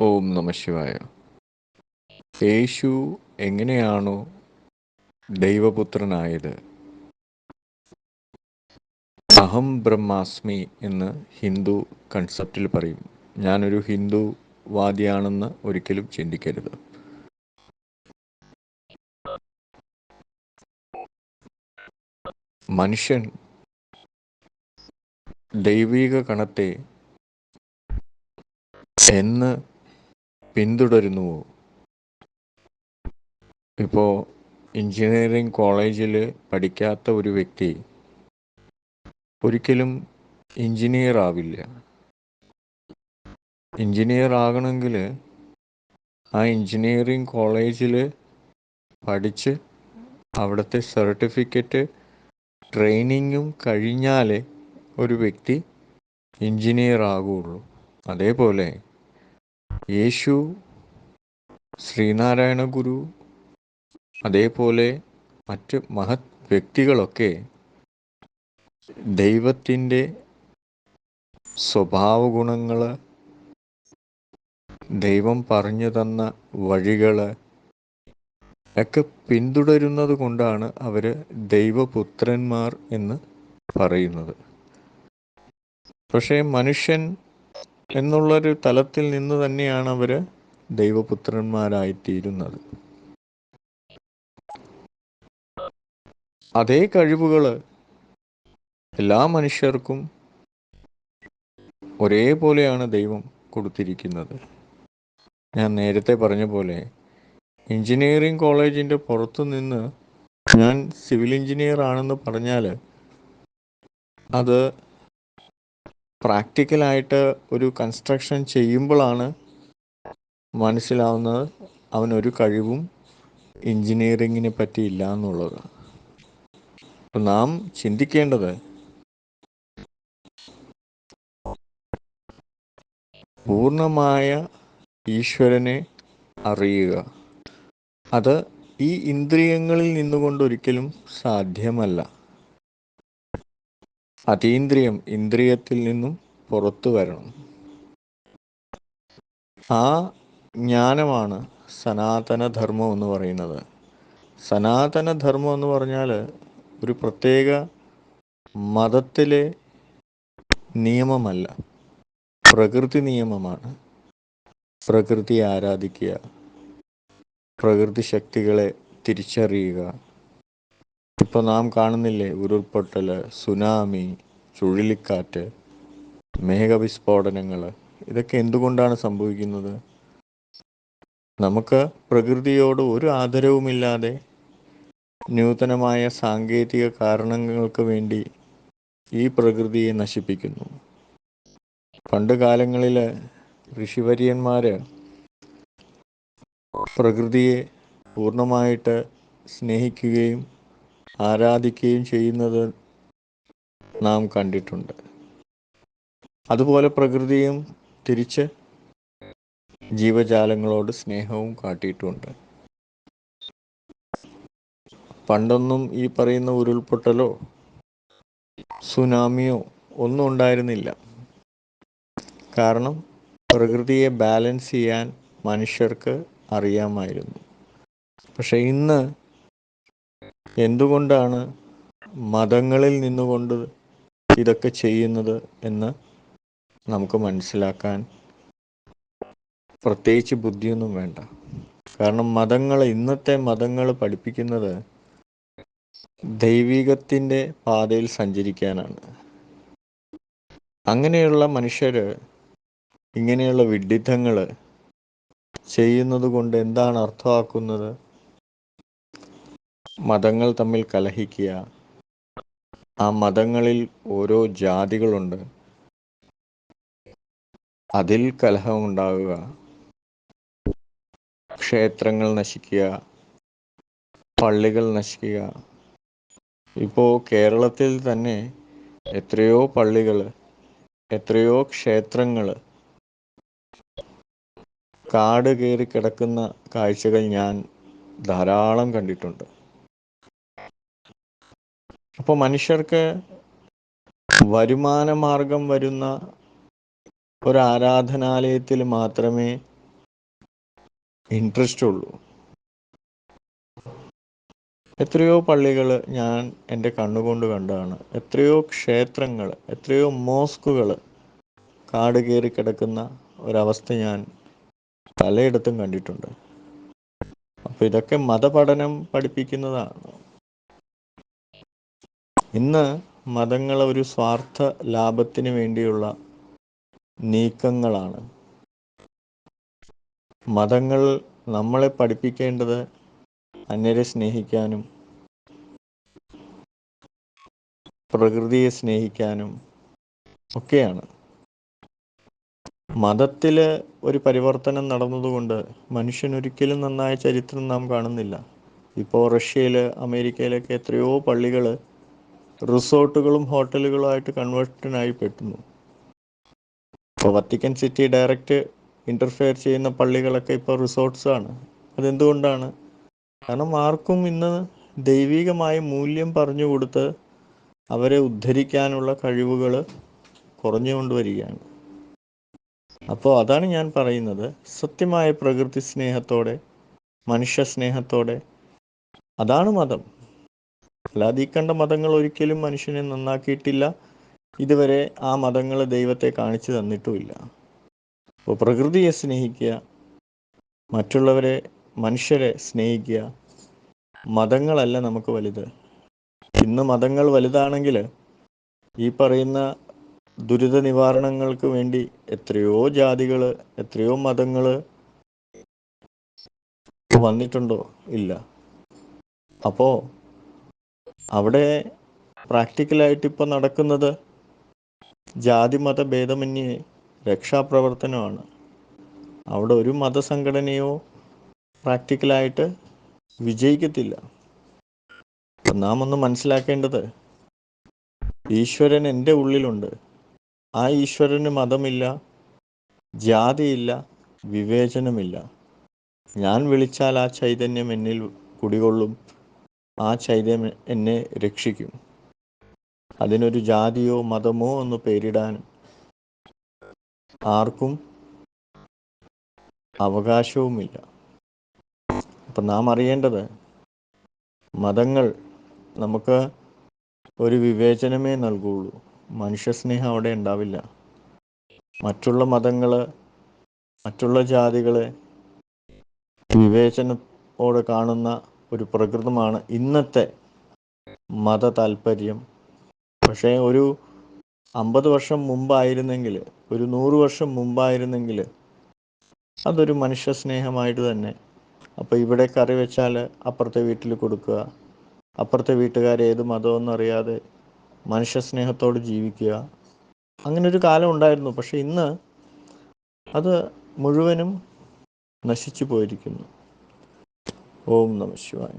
ഓം നമ ശിവായ. യേശു എങ്ങനെയാണോ ദൈവപുത്രനായത്? അഹം ബ്രഹ്മാസ്മി എന്ന് ഹിന്ദു കൺസെപ്റ്റിൽ പറയും. ഞാനൊരു ഹിന്ദു വാദിയാണെന്ന് ഒരിക്കലും ചിന്തിക്കരുത്. മനുഷ്യൻ ദൈവിക കണത്തെ എന്ന് പിന്തുടരുന്നുവോ ഇപ്പോൾ എഞ്ചിനീയറിംഗ് കോളേജിൽ പഠിക്കാത്ത ഒരു വ്യക്തി ഒരിക്കലും എഞ്ചിനീയർ ആവില്ല. എഞ്ചിനീയർ ആകണമെങ്കിൽ ആ എഞ്ചിനീയറിംഗ് കോളേജിൽ പഠിച്ച് അവിടുത്തെ സർട്ടിഫിക്കറ്റ് ട്രെയിനിങ്ങും കഴിഞ്ഞാലേ ഒരു വ്യക്തി എഞ്ചിനീയർ ആകുള്ളൂ. അതേപോലെ യേശു ശ്രീനാരായണ ഗുരു അതേപോലെ മറ്റ് മഹത് വ്യക്തികളൊക്കെ ദൈവത്തിന്റെ സ്വഭാവ ഗുണങ്ങൾ ദൈവം പറഞ്ഞു തന്ന വഴികൾ ഒക്കെ പിന്തുടരുന്നത് കൊണ്ടാണ് അവർ ദൈവപുത്രന്മാർ എന്ന് പറയുന്നത്. പക്ഷേ മനുഷ്യൻ എന്നുള്ളൊരു തലത്തിൽ നിന്ന് തന്നെയാണ് അവർ ദൈവപുത്രന്മാരായിത്തീരുന്നത്. അതേ കഴിവുകൾ എല്ലാ മനുഷ്യർക്കും ഒരേപോലെയാണ് ദൈവം കൊടുത്തിരിക്കുന്നത്. ഞാൻ നേരത്തെ പറഞ്ഞ പോലെ എഞ്ചിനീയറിംഗ് കോളേജിന്റെ പുറത്തു നിന്ന് ഞാൻ സിവിൽ എഞ്ചിനീയർ ആണെന്ന് പറഞ്ഞാൽ അത് പ്രാക്ടിക്കലായിട്ട് ഒരു കൺസ്ട്രക്ഷൻ ചെയ്യുമ്പോഴാണ് മനസ്സിലാവുന്നത് അവനൊരു കഴിവും എഞ്ചിനീയറിങ്ങിനെ പറ്റി ഇല്ല എന്നുള്ളത്. നാം ചിന്തിക്കേണ്ടത് പൂർണമായ ഈശ്വരനെ അറിയുക. അത് ഈ ഇന്ദ്രിയങ്ങളിൽ നിന്നുകൊണ്ടൊരിക്കലും സാധ്യമല്ല. അതീന്ദ്രിയം ഇന്ദ്രിയത്തിൽ നിന്നും പുറത്തു വരണം. ആ ജ്ഞാനമാണ് സനാതനധർമ്മം എന്ന് പറയുന്നത്. സനാതനധർമ്മം എന്ന് പറഞ്ഞാൽ ഒരു പ്രത്യേക മതത്തിലെ നിയമമല്ല. പ്രകൃതി നിയമമാണ്. പ്രകൃതി ആരാധിക്കുക. പ്രകൃതി ശക്തികളെ തിരിച്ചറിയുക. ഇപ്പോൾ നാം കാണുന്നില്ലേ? ഉരുൾപൊട്ടൽ സുനാമി ചുഴലിക്കാറ്റ് മേഘവിസ്ഫോടനങ്ങൾ ഇതൊക്കെ എന്തുകൊണ്ടാണ് സംഭവിക്കുന്നത്? നമുക്ക് പ്രകൃതിയോട് ഒരു ആദരവുമില്ലാതെ നൂതനമായ സാങ്കേതിക കാരണങ്ങൾക്ക് വേണ്ടി ഈ പ്രകൃതിയെ നശിപ്പിക്കുന്നു. പണ്ട് കാലങ്ങളിൽ ഋഷിവര്യന്മാർ പ്രകൃതിയെ പൂർണമായിട്ട് സ്നേഹിക്കുകയും ആരാധിക്കുകയും ചെയ്യുന്നത് നാം കണ്ടിട്ടുണ്ട്. അതുപോലെ പ്രകൃതിയും തിരിച്ച് ജീവജാലങ്ങളോട് സ്നേഹവും കാട്ടിയിട്ടുണ്ട്. പണ്ടൊന്നും ഈ പറയുന്ന ഉരുൾപൊട്ടലോ സുനാമിയോ ഒന്നും ഉണ്ടായിരുന്നില്ല. കാരണം പ്രകൃതിയെ ബാലൻസ് ചെയ്യാൻ മനുഷ്യർക്ക് അറിയാമായിരുന്നു. പക്ഷെ ഇന്ന് എന്തുകൊണ്ടാണ് മതങ്ങളിൽ നിന്നുകൊണ്ട് ഇതൊക്കെ ചെയ്യുന്നത് എന്ന് നമുക്ക് മനസ്സിലാക്കാൻ പ്രത്യേകിച്ച് ബുദ്ധിയൊന്നും വേണ്ട. കാരണം മതങ്ങൾ ഇന്നത്തെ മതങ്ങൾ പഠിപ്പിക്കുന്നത് ദൈവികത്തിന്റെ പാതയിൽ സഞ്ചരിക്കാനാണ്. അങ്ങനെയുള്ള മനുഷ്യർ ഇങ്ങനെയുള്ള വിഡിത്തങ്ങൾ ചെയ്യുന്നത് കൊണ്ട് എന്താണ് അർത്ഥമാക്കുന്നത്? മതങ്ങൾ തമ്മിൽ കലഹിക്കുക. ആ മതങ്ങളിൽ ഓരോ ജാതികളുണ്ട്. അതിൽ കലഹമുണ്ടാകുക ക്ഷേത്രങ്ങൾ നശിക്കുക. പള്ളികൾ നശിക്കുക. ഇപ്പോൾ കേരളത്തിൽ തന്നെ എത്രയോ പള്ളികൾ എത്രയോ ക്ഷേത്രങ്ങൾ കാട് കയറി കിടക്കുന്ന കാഴ്ചകൾ ഞാൻ ധാരാളം കണ്ടിട്ടുണ്ട്. അപ്പോൾ മനുഷ്യർക്ക് വരുമാന മാർഗം വരുന്ന ഒരു ആരാധനാലയത്തിൽ മാത്രമേ ഇൻട്രസ്റ്റ് ഉള്ളൂ. എത്രയോ പള്ളികൾ ഞാൻ എന്റെ കണ്ണുകൊണ്ട് കണ്ടതാണ് എത്രയോ ക്ഷേത്രങ്ങൾ എത്രയോ മോസ്കുകൾ കാട് കയറി കിടക്കുന്ന ഒരവസ്ഥ ഞാൻ പലയിടത്തും കണ്ടിട്ടുണ്ട്. അപ്പോൾ ഇതൊക്കെ മതപഠനം പഠിപ്പിക്കുന്നതാണ്. ഇന്ന് മതങ്ങൾ ഒരു സ്വാർത്ഥ ലാഭത്തിന് വേണ്ടിയുള്ള നീക്കങ്ങളാണ്. മതങ്ങൾ നമ്മളെ പഠിപ്പിക്കേണ്ടത് അന്യരെ സ്നേഹിക്കാനും പ്രകൃതിയെ സ്നേഹിക്കാനും ഒക്കെയാണ്. മതത്തിൽ ഒരു പരിവർത്തനം നടന്നതുകൊണ്ട് മനുഷ്യൻ ഒരിക്കലും നന്നായ ചരിത്രം നാം കാണുന്നില്ല. ഇപ്പോൾ റഷ്യയിൽ അമേരിക്കയിലൊക്കെ എത്രയോ പള്ളികൾ റിസോർട്ടുകളും ഹോട്ടലുകളുമായിട്ട് കൺവേർട്ടനായി പെട്ടുന്നു. ഇപ്പോൾ വത്തിക്കൻ സിറ്റി ഡയറക്റ്റ് ഇന്റർഫെയർ ചെയ്യുന്ന പള്ളികളൊക്കെ ഇപ്പോൾ റിസോർട്ട്സ് ആണ്. അതെന്തുകൊണ്ടാണ്? കാരണം ആർക്കും ഇന്ന് ദൈവികമായ മൂല്യം പറഞ്ഞു കൊടുത്ത് അവരെ ഉദ്ധരിക്കാനുള്ള കഴിവുകൾ കുറഞ്ഞുകൊണ്ടുവരികയാണ് അപ്പോൾ അതാണ് ഞാൻ പറയുന്നത്. സത്യമായ പ്രകൃതി സ്നേഹത്തോടെ മനുഷ്യ സ്നേഹത്തോടെ അതാണ് മതം. അല്ലാതെ ഈ കണ്ട മതങ്ങൾ ഒരിക്കലും മനുഷ്യനെ നന്നാക്കിയിട്ടില്ല. ഇതുവരെ ആ മതങ്ങൾ ദൈവത്തെ കാണിച്ചു തന്നിട്ടുമില്ല. അപ്പോൾ പ്രകൃതിയെ സ്നേഹിക്കുക മറ്റുള്ളവരെ മനുഷ്യരെ സ്നേഹിക്കുക മതങ്ങളല്ല നമുക്ക് വലുത്. ഇന്ന് മതങ്ങൾ വലുതാണെങ്കിൽ ഈ പറയുന്ന ദുരിത നിവാരണങ്ങൾക്ക് വേണ്ടി എത്രയോ ജാതികൾ എത്രയോ മതങ്ങൾ വന്നിട്ടുണ്ടോ? ഇല്ല. അപ്പോൾ അവിടെ പ്രാക്ടിക്കലായിട്ട് ഇപ്പോൾ നടക്കുന്നത് ജാതി മത ഭേദമന്യേ രക്ഷാപ്രവർത്തനമാണ്. അവിടെ ഒരു മതസംഘടനയോ പ്രാക്ടിക്കലായിട്ട് വിജയിക്കത്തില്ല. നാം ഒന്ന് മനസ്സിലാക്കേണ്ടത് ഈശ്വരൻ എന്റെ ഉള്ളിലുണ്ട്. ആ ഈശ്വരന് മതമില്ല ജാതിയില്ല വിവേചനമില്ല. ഞാൻ വിളിച്ചാൽ ആ ചൈതന്യം എന്നിൽ കുടികൊള്ളും. ആ ചൈതന്യം എന്നെ രക്ഷിക്കും. അതിനൊരു ജാതിയോ മതമോ ഒന്ന് പേരിടാൻ ആർക്കും അവകാശവുമില്ല. അപ്പം നാം അറിയേണ്ടത് മതങ്ങൾ നമുക്ക് ഒരു വിവേചനമേ നൽകുള്ളൂ. മനുഷ്യസ്നേഹം അവിടെ ഉണ്ടാവില്ല. മറ്റുള്ള മതങ്ങൾ മറ്റുള്ള ജാതികളെ വിവേചനത്തോടെ കാണുന്ന ഒരു പ്രകൃതമാണ് ഇന്നത്തെ മത താല്പര്യം പക്ഷേ ഒരു അമ്പത് വർഷം മുമ്പായിരുന്നെങ്കിൽ ഒരു നൂറ് വർഷം മുമ്പായിരുന്നെങ്കിൽ അതൊരു മനുഷ്യ സ്നേഹമായിട്ട് തന്നെ. അപ്പോൾ ഇവിടെ കറി വെച്ചാൽ അപ്പുറത്തെ വീട്ടിൽ കൊടുക്കുക. അപ്പുറത്തെ വീട്ടുകാർ ഏത് മതമെന്ന് അറിയാതെ മനുഷ്യ സ്നേഹത്തോട് ജീവിക്കുക. അങ്ങനെ ഒരു കാലം ഉണ്ടായിരുന്നു. പക്ഷെ ഇന്ന് അത് മുഴുവനും നശിച്ചു പോയിരിക്കുന്നു. ഓം നമ ശിവായ